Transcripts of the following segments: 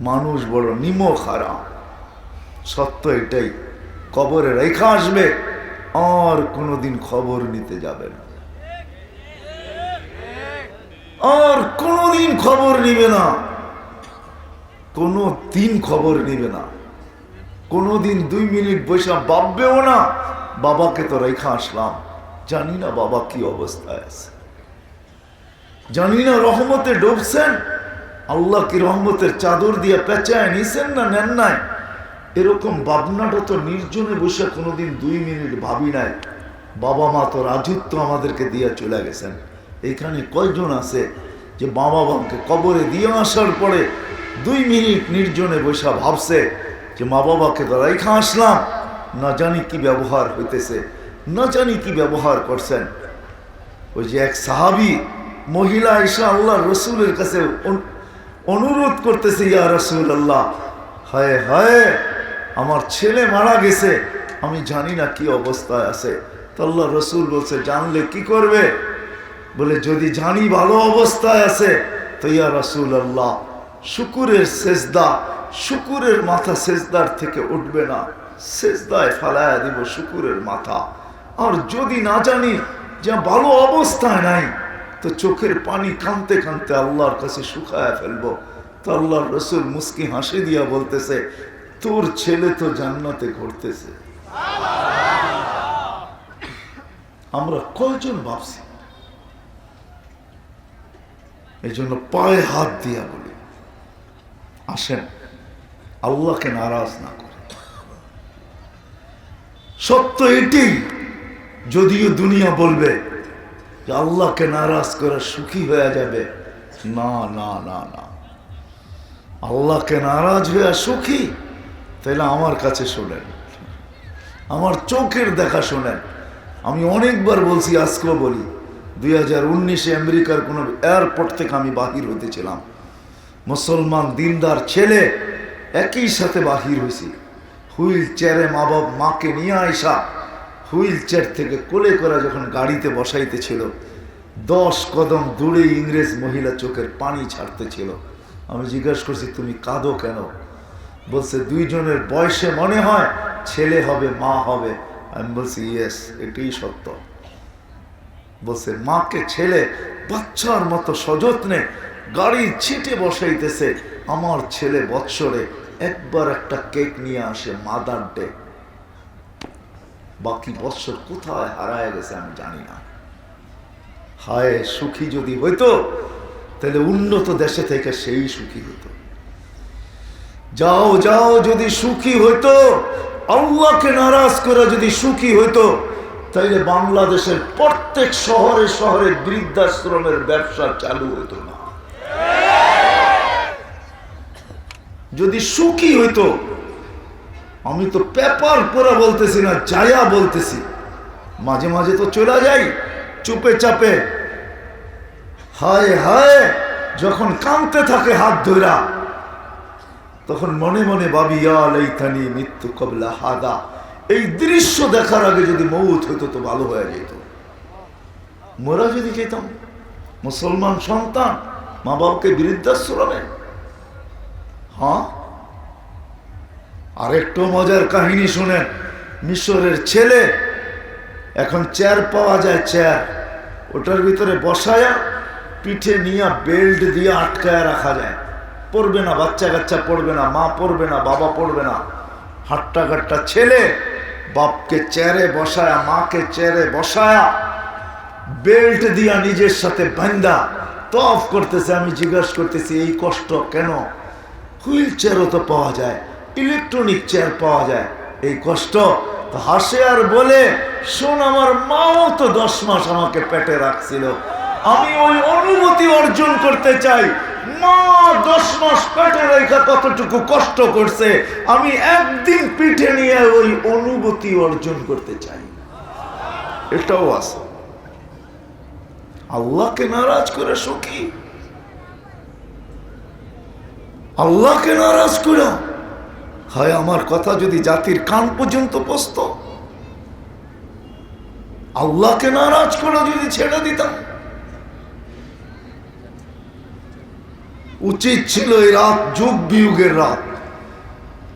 মানুষ বড় নিম খারাপ সত্য এটাই। কবরে রেখা আসবে, আর কোনোদিন খবর নিতে যাবে না। আর কোনোদিন খবর নিবে না। কোনো দিন খবর নিবে না। কোনোদিন দুই মিনিট বসে ভাববেও না, বাবাকে তো রেখা আসলাম। জানি না বাবা কি অবস্থায় আছে। জানি না রহমতে ডুবছেন আল্লাহ কি রহমতের চাদর দিয়ে পেঁচায় নিছেন না নেন নাই? এরকম ভাবনাটা তো নির্জনে বসে কোনোদিন দুই মিনিট ভাবি নাই। বাবা মা তো রাজত্ব আমাদেরকে দিয়ে চলে গেছেন। এখানে কয়জন আছে যে বাবা বাবাকে কবরে দিয়ে আসার পরে দুই মিনিট নির্জনে বসে ভাবছে যে মা বাবাকে তো রেখা আসলাম, না জানি কি ব্যবহার হইতেছে, না জানি কি ব্যবহার করছেন। ওই যে এক সাহাবি মহিলা এসে আল্লাহ রসুলের কাছে অনুরোধ করতেছে, ইয়া রসুল আল্লাহ হায় হায়, আমার ছেলে মারা গেছে, আমি জানি না কি অবস্থায় আছে। তো আল্লাহ রসুল বলছে, জানলে কি করবে? বলে, যদি জানি ভালো অবস্থায় আছে, তো ইয়া রসুল আল্লাহ শুকুরের সেজদা, শুকুরের মাথা সেজদার থেকে উঠবে না। সেজদায় ফালায়া দিব শুকুরের মাথা। আর যদি না জানি, যে ভালো অবস্থায় নাই তো চোখের পানি কানতে কানতে আল্লাহর কাছে শুকায় ফেলব। তো আল্লাহর রসুল মুস্কি হাসি দিয়া বলতেছে, তোর ছেলে তো জান্নাতে ঘুরতেছে। আমরা কয়জন ভাবছি? এই জন্য পায়ে হাত দিয়া বলি, আসেন, আল্লাহকে নারাজ না করে। সত্য এটি যদিও দুনিয়া বলবে যে আল্লাহকে নারাজ করে সুখী হয়ে যাবে। না না না না। আল্লাহকে নারাজ হয়ে সুখী? তাহলে আমার কাছে শোনেন। আমার চোখের দেখা শোনেন। আমি অনেকবার বলছি, আজকেও বলি, দুই হাজার উনিশে আমেরিকার কোনো এয়ারপোর্ট থেকে আমি বাহির হতেছিলাম মুসলমান দিনদার ছেলে একই সাথে বাহির হয়েছি। হুইল, চেয়ারে মা বাপ মাকে নিয়ে আইসা হুইল চেয়ার থেকে কোলে করা যখন গাড়িতে বসাইতেছিল, দশ কদম দূরে ইংরেজ মহিলা চোখের পানি ছাড়তেছিল। আমি জিজ্ঞেস করছি, তুমি কাঁদো কেন? বলছে, দুইজনের বয়সে মনে হয় ছেলে হবে, মা হবে। আমি বলছি, ইয়েস, এটাই সত্য। বলছে, মাকে ছেলে বাচ্চার মতো সযত্নে গাড়ি ছিটে বসাইতেছে। আমার ছেলে বৎসরে একবার একটা কেক নিয়ে আসে, মাদার ডে। বাকি বৎসর কোথায় হারায় গেছে আমি জানি না। হায়, সুখী যদি হইতো, তাহলে উন্নত দেশে থেকে সেই সুখী হতো যাও যাও, যদি সুখী হইতো, আল্লাহকে নারাজ করে যদি সুখী হইতো, তাইলে বাংলাদেশের প্রত্যেক শহরে শহরে বৃদ্ধাশ্রমের ব্যবসা চালু হতো না। যদি সুখী হইতো আমি তো পেপার পরে বলতেছি না, যায়া বলতেছি। মাঝে মাঝে তো চলে যাই, চুপে চাপে। হায় হায়, যখন কাঁদতে থাকে হাত ধরা তখন মনে মনে ভাবি আলাইথানি মৃত্যু কবলা হাদা। এই দৃশ্য দেখার আগে যদি মৌত হতো তো ভালো হয়ে যেত। মোরা যদি যেতাম, মুসলমান সন্তান মা বাবাকে বৃদ্ধাশ্রমে। হ্যাঁ? আরেকটু মজার কাহিনী শুনেন। মিশরের ছেলে, এখন চেয়ার পাওয়া যায় চেয়ার ওটার ভিতরে বসায়া পিঠে নিয়ে বেল্ট দিয়ে আটকায় রাখা যায়। পড়বে না, বাচ্চা কাচ্চা পড়বে না, মা পড়বে না, বাবা পড়বে না। হাট্টা কাট্টা ছেলে বাপকে চেয়ারে বসায়া, মাকে চেয়ারে বসায়া বেল্ট দিয়া নিজের সাথে বান্দা তফ করতেছে, আমি জিজ্ঞাসা করতেছি, এই কষ্ট কেন? হুইল চেয়ারও তো পাওয়া যায়। ইলেকট্রনিক চেয়ার পাওয়া যায়। এই কষ্ট হাসে আর বলে, শোন, আমার মাও তো দশ মাস আমাকে পেটে রাখছিল। আমি ওই অনুমতি অর্জন করতে চাই। মা দশ মাস পেটে রেখা কতটুকু কষ্ট করছে, আমি একদিন পিঠে নিয়ে ওই অনুভূতি অর্জন করতে চাই এটাও আছে। আল্লাহকে নারাজ করে সুখী। আল্লাহকে নারাজ করে। হয় আমার কথা যদি জাতির কান পর্যন্ত পস্ত আল্লাহকে নারাজ করে যদি ছেড়ে দিতাম? উচিত ছিল এই রাত, যুগ বিয়োগের রাত।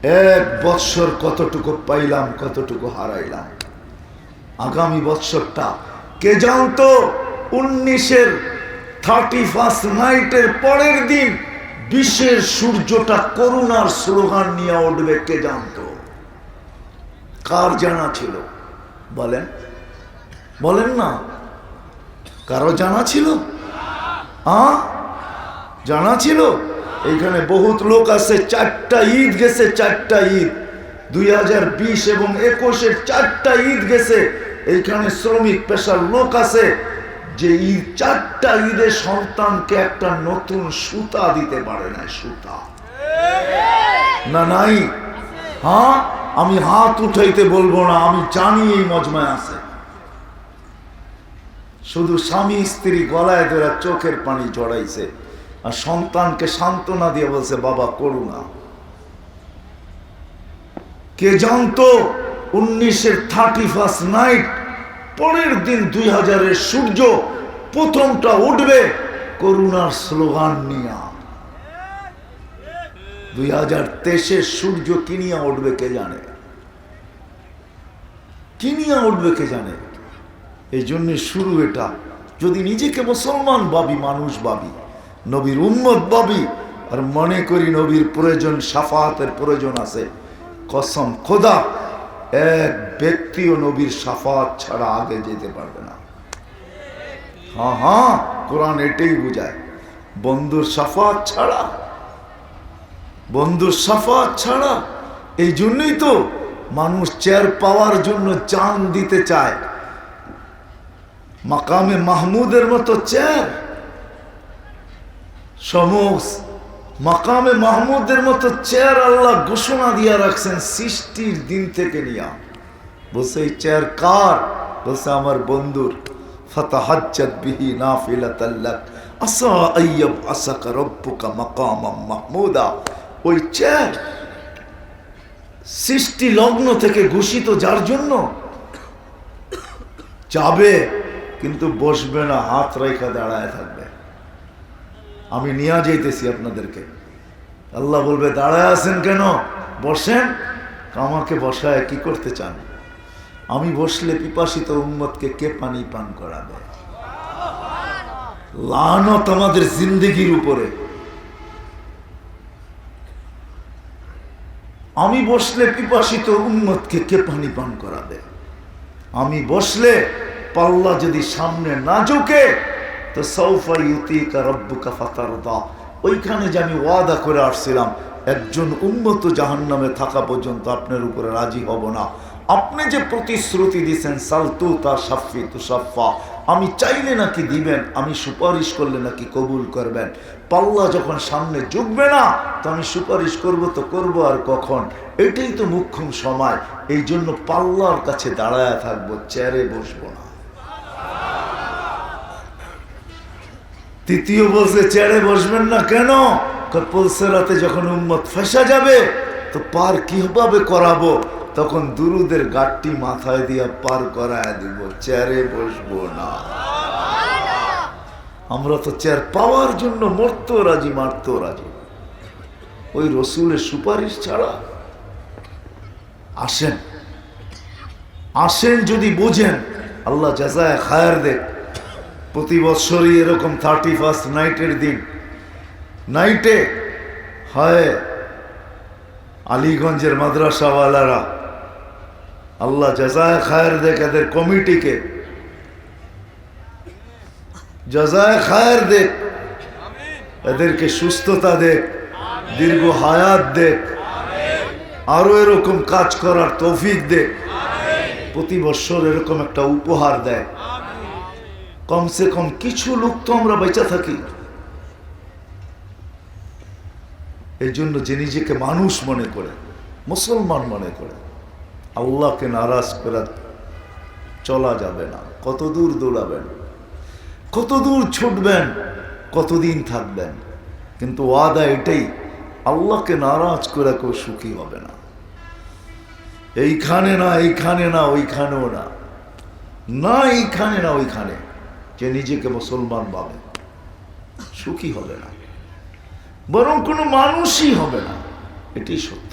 এক বৎসর কতটুকু পাইলাম, কতটুকু হারাইলাম? আগামী বৎসরটা কে জানতো? উনিশের থার্টি ফার্স্ট নাইটের পরের দিন বিশ্বের সূর্যটা করুণার স্লোগান নিয়ে উঠবে, কে জানতো? কার জানা ছিল? বলেন। বলেন না। কারও জানা ছিল? জানা ছিল? এইখানে বহুত লোক আছে, চারটা ঈদ গেছে, চারটা ঈদ। দুই হাজার বিশ এবং একুশের চারটা ঈদ গেছে। এইখানে শ্রমিক, পেশার লোক আছে। যে ঈদ চারটা ঈদের সন্তানকে একটা নতুন সুতা দিতে পারে না সুতা। না, নাই? হ্যাঁ? আমি হাত উঠাইতে বলব না, আমি জানি এই মজমায় আছে। শুধু স্বামী, স্ত্রী গলায় ধরে চোখের পানি জড়াইছে আর সন্তানকে সান্ত্বনা দিয়ে বলছে, বাবা করুণা কে জানতো, উনিশের থার্টি ফার্স্ট নাইট পরের দিন দুই হাজারের সূর্য প্রথমটা উঠবে করুণার স্লোগান নিয়া। দুই হাজার তেইশের সূর্য কিনিয়া উঠবে কে জানে? কিনিয়া উঠবে কে জানে? এই জন্য শুরু এটা। যদি নিজেকে মুসলমান ভাবি, মানুষ ভাবি, নবীর উম্মত ভাবি, আর মনে করি নবীর প্রয়োজন সাফাতের প্রয়োজন আছে, কসম খোদা, এক ব্যক্তিও নবীর সাফাত ছাড়া আগে যেতে পারবে না। হ্যাঁ হ্যাঁ কোরআন এটাই বোঝায় বন্ধুর সাফা ছাড়া বন্ধুর সাফাত ছাড়া এই জন্যই তো মানুষ চেয়ার পাওয়ার জন্য চান দিতে চায় মাকামে মাহমুদের মতো চেয়ার সমস্ত মাকামে মাহমুদের মতো চেয়ার আল্লাহ ঘোষণা দিয়া রাখছেন সৃষ্টির দিন থেকে নিয়া বলছে চেয়ার কার বলছে আমার বন্ধুর নাফিলাতাল্লাক আসা আইয়াব আসাকা রব্বুকা মাকামাম মাহমুদা ওই চেয়ার সৃষ্টি লগ্ন থেকে ঘোষিত যার জন্য? যাবে, কিন্তু বসবে না, হাত রেখা দাঁড়ায় থাকবে। আমি নিয়ে যাইতেছি আপনাদেরকে। আল্লাহ বলবে, দাঁড়ায় আছেন কেন? বসেন। আমাকে বসায়, কি করতে চান? আমি বসলে পিপাসিত উম্মতকে কে পানি পান করাবে? লানত আমাদের জিন্দগির উপরে। আমি বসলে পিপাসিত উম্মতকে কে পানি পান করাবে? আমি বসলে পাল্লা যদি সামনে না ঝুঁকে, তো সৌফা ইউতিকা রব্বুকা ফাতারদা। ওইখানে যে আমি ওয়াদা করে আসছিলাম, একজন উন্নত জাহান নামে থাকা পর্যন্ত আপনার উপরে রাজি হব না। আপনি যে প্রতিশ্রুতি দিয়েছেন সালতু তা সাফি তু সাফা আমি চাইলে নাকি দিবেন, আমি সুপারিশ করলে নাকি কবুল করবেন। পাল্লা যখন সামনে ঝুঁকবে না, তো আমি সুপারিশ করব তো করব আর কখন? এটাই তো মুখ্যম সময়। এই জন্য পাল্লার কাছে দাঁড়ায় থাকব, চেয়ারে বসবো না। তৃতীয় বলছে, চেয়ারে বসবেন না কেন? পলসেরাতে যখন উম্মত ফেসা যাবে, তো পার কীভাবে করাবো? তখন দুরুদের গাঠটি মাথায় দিয়া পার করায় দিব, চেয়ারে বসবো না। আমরা তো চেয়ার পাওয়ার জন্য মরতো রাজি মারতো রাজি। ওই রসুলের সুপারিশ ছাড়া আসেন। আসেন যদি বোঝেন, আল্লাহ জাজায় খায়ার দেখ প্রতি বছরই এরকম থার্টি ফার্স্ট নাইটের দিন। নাইটে হয়, আলীগঞ্জের মাদ্রাসাওয়ালারা আল্লাহ জাজায় খায়ের দেখ এদের কমিটিকে। জাজায় খায়ের দেখ। এদেরকে সুস্থতা দেখ। দীর্ঘ হায়াত দেখ। আরও এরকম কাজ করার তৌফিক দেখ। প্রতি বছর এরকম একটা উপহার দেয়। কমসে কম কিছু লোক তো আমরা বেঁচে থাকি। এই জন্য যে নিজেকে মানুষ মনে করে, মুসলমান মনে করে। আল্লাহকে নারাজ করে চলা যাবে না। কত দূর দৌড়াবেন, কত দূর ছুটবেন, কতদিন থাকবেন। কিন্তু ওয়াদা এটাই আল্লাহকে নারাজ করে কেউ সুখী হবে না। এইখানে না এইখানে না, ওইখানেও না। না এইখানে না, ওইখানে। যে নিজেকে মুসলমান ভাবে, সুখী হবে না। বরং কোনো মানুষই হবে না। এটাই সত্য।